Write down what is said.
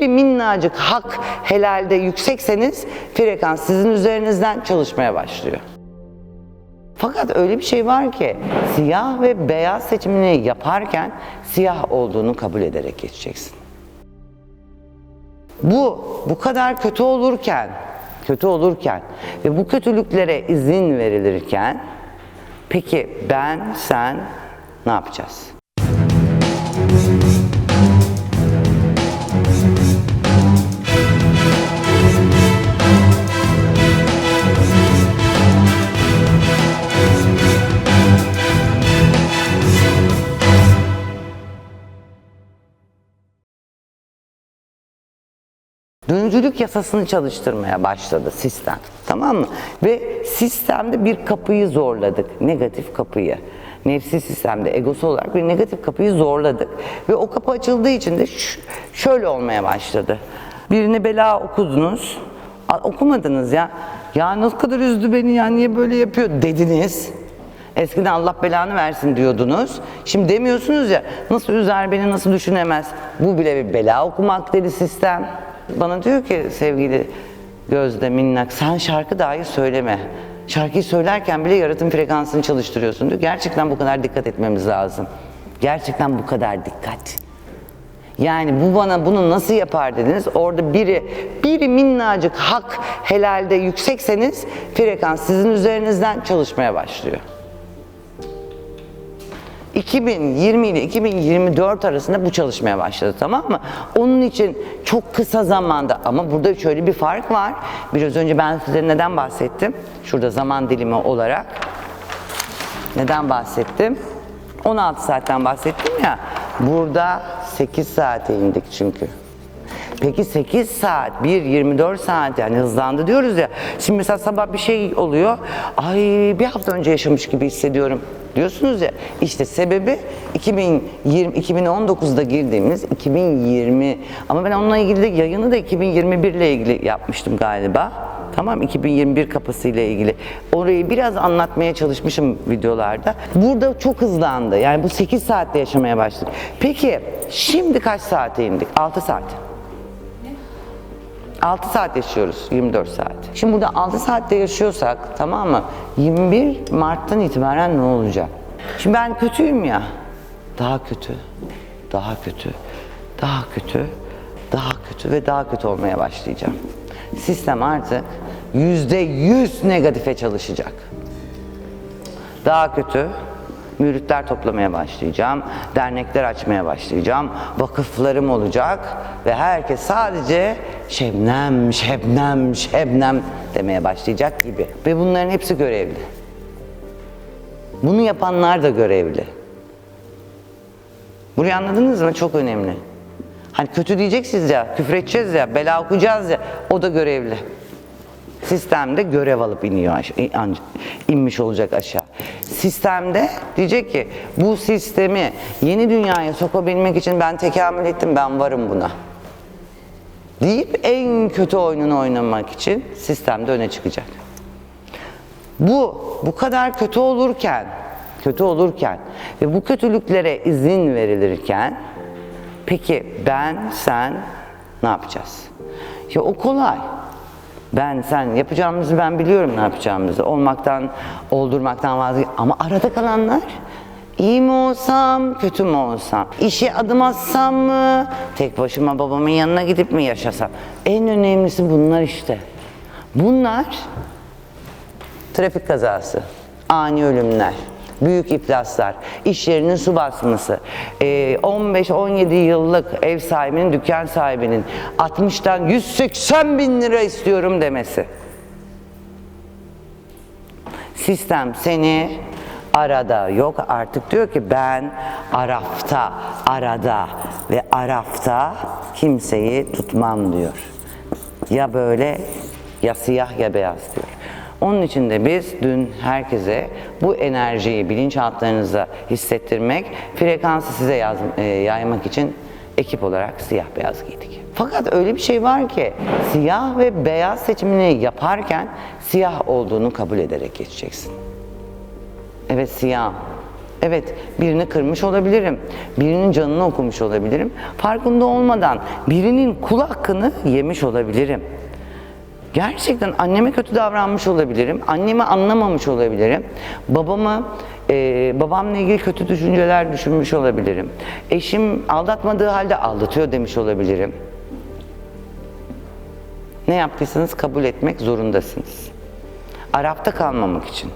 bir minnacık hak helalde yüksekseniz frekans sizin üzerinizden çalışmaya başlıyor. Fakat öyle bir şey var ki siyah ve beyaz seçimini yaparken siyah olduğunu kabul ederek geçeceksin. Bu bu kadar kötü olurken, kötü olurken ve bu kötülüklere izin verilirken peki ben, sen ne yapacağız? Döngücülük yasasını çalıştırmaya başladı sistem. Tamam mı? Ve sistemde bir kapıyı zorladık. Negatif kapıyı. Nefsi sistemde egosu olarak bir negatif kapıyı zorladık. Ve o kapı açıldığı için de şöyle olmaya başladı. Birine bela okudunuz. Okumadınız ya. Ya ne kadar üzdü beni ya niye böyle yapıyor dediniz. Eskiden Allah belanı versin diyordunuz. Şimdi demiyorsunuz ya nasıl üzer beni nasıl düşünemez. Bu bile bir bela okumak dedi sistem. Bana diyor ki sevgili Gözde Minnak sen şarkı dahi söyleme. Şarkıyı söylerken bile yaratım frekansını çalıştırıyorsun diyor. Gerçekten bu kadar dikkat etmemiz lazım. Gerçekten bu kadar dikkat. Yani bu bana bunu nasıl yapar dediniz. Orada biri, biri minnacık hak helalde yüksekseniz frekans sizin üzerinizden çalışmaya başlıyor. 2020 ile 2024 arasında bu çalışmaya başladı tamam mı? Onun için çok kısa zamanda ama burada şöyle bir fark var. Biraz önce ben size neden bahsettim? Şurada zaman dilimi olarak. Neden bahsettim? 16 saatten bahsettim ya. Burada 8 saate indik çünkü. Peki 8 saat, 1 24 saat yani hızlandı diyoruz ya. Şimdi mesela sabah bir şey oluyor. Ay bir hafta önce yaşamış gibi hissediyorum diyorsunuz ya. İşte sebebi 2020 2019'da girdiğimiz 2020 ama ben onunla ilgili de yayını da 2021 ile ilgili yapmıştım galiba. Tamam 2021 kapısıyla ilgili. Orayı biraz anlatmaya çalışmışım videolarda. Burada çok hızlandı. Yani bu 8 saatte yaşamaya başladık. Peki şimdi kaç saate indik? 6 saat. 6 saat yaşıyoruz, 24 saat. Şimdi burada 6 saatte yaşıyorsak, tamam mı? 21 Mart'tan itibaren ne olacak? Şimdi ben kötüyüm ya. Daha kötü, daha kötü, daha kötü, daha kötü ve daha kötü olmaya başlayacağım. Sistem artık yüzde yüz negatife çalışacak. Daha kötü, müritler toplamaya başlayacağım, dernekler açmaya başlayacağım, vakıflarım olacak ve herkes sadece Şebnem, Şebnem, Şebnem demeye başlayacak gibi. Ve bunların hepsi görevli. Bunu yapanlar da görevli. Burayı anladınız mı? Çok önemli. Hani kötü diyeceksiniz ya, küfür edeceğiz ya, bela okuyacağız ya, o da görevli. Sistemde görev alıp iniyor aşağı, inmiş olacak aşağı. Sistemde diyecek ki bu sistemi yeni dünyaya sokabilmek için ben tekamül ettim, ben varım buna. Deyip en kötü oyununu oynamak için sistemde öne çıkacak. Bu bu kadar kötü olurken, kötü olurken ve bu kötülüklere izin verilirken peki ben, sen ne yapacağız? Ya o kolay. Ben, sen yapacağımızı ben biliyorum ne yapacağımızı. Olmaktan, oldurmaktan vazgeç. Ama arada kalanlar iyi mi olsam, kötü mü olsam? İşe adım atsam mı? Tek başıma babamın yanına gidip mi yaşasam? En önemlisi bunlar işte. Bunlar trafik kazası, ani ölümler, büyük iflaslar, iş yerinin su basması, e, 15-17 yıllık ev sahibinin, dükkan sahibinin 60'tan 180 bin lira istiyorum demesi. Sistem seni arada yok artık diyor ki ben arafta, arada ve arafta kimseyi tutmam diyor. Ya böyle ya siyah ya beyaz diyor. Onun için de biz dün herkese bu enerjiyi bilinçaltlarınıza hissettirmek, frekansı size yaz, e, yaymak için ekip olarak siyah beyaz giydik. Fakat öyle bir şey var ki siyah ve beyaz seçimini yaparken siyah olduğunu kabul ederek geçeceksin. Evet siyah. Evet, birini kırmış olabilirim. Birinin canını okumuş olabilirim. Farkında olmadan birinin kul hakkını yemiş olabilirim. Gerçekten anneme kötü davranmış olabilirim. Annemi anlamamış olabilirim. Babamı, e, babamla ilgili kötü düşünceler düşünmüş olabilirim. Eşim aldatmadığı halde aldatıyor demiş olabilirim. Ne yaptıysanız kabul etmek zorundasınız. Arafta kalmamak için.